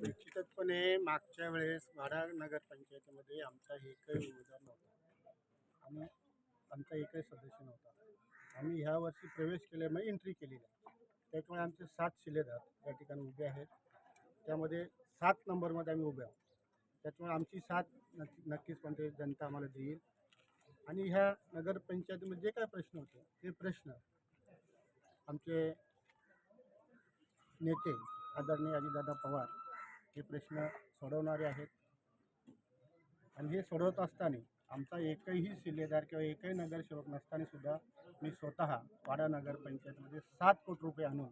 निश्चितपणे मागच्या वेळेस वाडाळ नगरपंचायतीमध्ये आमचा एकही उमेदवार नव्हता. आम्ही आमचा एकही सदस्य नव्हता. आम्ही ह्या वर्षी प्रवेश केल्यामुळे एंट्री केलेली आहे. त्याच्यामुळे आमचे सात शिलेदार या ठिकाणी उभे आहेत. त्यामध्ये सात नंबरमध्ये आम्ही उभे आहोत. त्याच्यामुळे आमची साथ नक्की नक्कीच पण ते जनता आम्हाला देईल. आणि ह्या नगरपंचायतीमध्ये जे काय प्रश्न होते ते प्रश्न आमचे नेते आदरणीय अजितदादा पवार हे प्रश्न सोडवणारे आहेत. आणि हे सोडवत असताना आमचा एकही शिलेदार किंवा एकही नगरसेवक नसताना सुद्धा मी स्वतः वाडा नगरपंचायतमध्ये सात कोटी रुपये आणून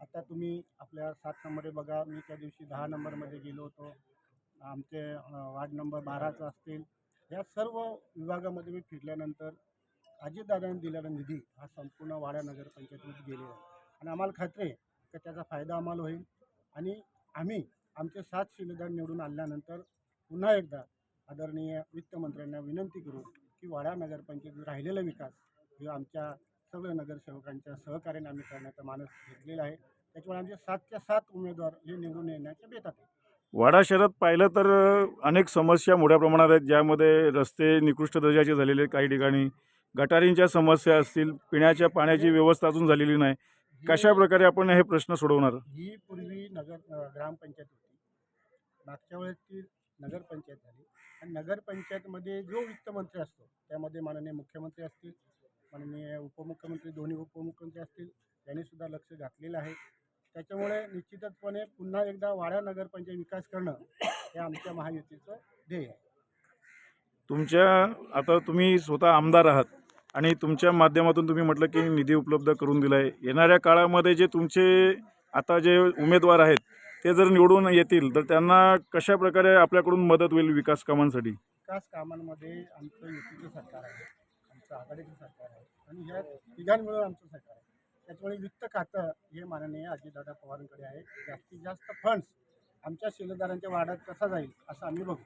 आता तुम्ही आपल्या सात नंबर बघा मी त्या दिवशी दहा नंबरमध्ये गेलो होतो. आमचे वार्ड नंबर बाराचा असतील. या सर्व विभागामध्ये मी फिरल्यानंतर अजितदादांनी दिलेला निधी हा संपूर्ण वाडा नगरपंचायतीमध्ये गेलेला आहे. आणि आम्हाला खात्री आहे की त्याचा फायदा आम्हाला होईल. आणि आम्ही आमचे सात शिलेदार निवडून आणल्यानंतर पुन्हा एकदा आदरणीय वित्तमंत्र्यांना विनंती करू की वाडा नगरपंचायतीत राहिलेला विकास हे आमच्या सर्व नगरसेवकांच्या सहकार्याने आम्ही करण्याचा मानस घेतलेला आहे. त्याच्यामुळे आमचे सातच्या सात उमेदवार हे निवडून येण्याच्या बेतात वाडा शहरात पाहिलं तर अनेक समस्या मोठ्या प्रमाणात आहेत ज्यामध्ये रस्ते निकृष्ट दर्जाचे झालेले आहेत काही ठिकाणी. गटारींच्या समस्या असतील पिण्याच्या पाण्याची व्यवस्था अजून झालेली नाही. कशा प्रकारे आपण हे प्रश्न सोडवणार? ही पूर्वी नगर ग्रामपंचायत मागच्या वेळेस ती नगरपंचायत झाली. आणि नगरपंचायतमध्ये जो वित्तमंत्री असतो त्यामध्ये माननीय मुख्यमंत्री असतील माननीय उपमुख्यमंत्री दोन्ही उपमुख्यमंत्री असतील यांनीसुद्धा लक्ष घातलेलं आहे. त्याच्यामुळे निश्चितपणे पुन्हा एकदा वाडा नगरपंचायत विकास करणं हे आमच्या महायुतीचं ध्येय आहे. तुमच्या आता तुम्ही स्वतः आमदार आहात आणि तुमच्या माध्यमातून तुम्ही म्हटलं की निधी उपलब्ध करून दिला आहे येणाऱ्या काळामध्ये जे तुमचे आता जे उमेदवार आहेत ते जर निवडून येतील तर त्यांना कशा प्रकारे आपल्याकडून मदत होईल विकास कामांसाठी? विकास कामांमध्ये आमचं युतीचं सरकार आहे आमचं आघाडीचं सरकार आहे आणि ह्या तिघांमुळे आमचं सरकार आहे. त्याच्यामुळे वित्त खातं हे माननीय अजितदादा पवारांकडे आहे. जास्तीत जास्त फंड्स आमच्या शिलेदारांच्या वाड्यात कसा जाईल असं आम्ही बघू.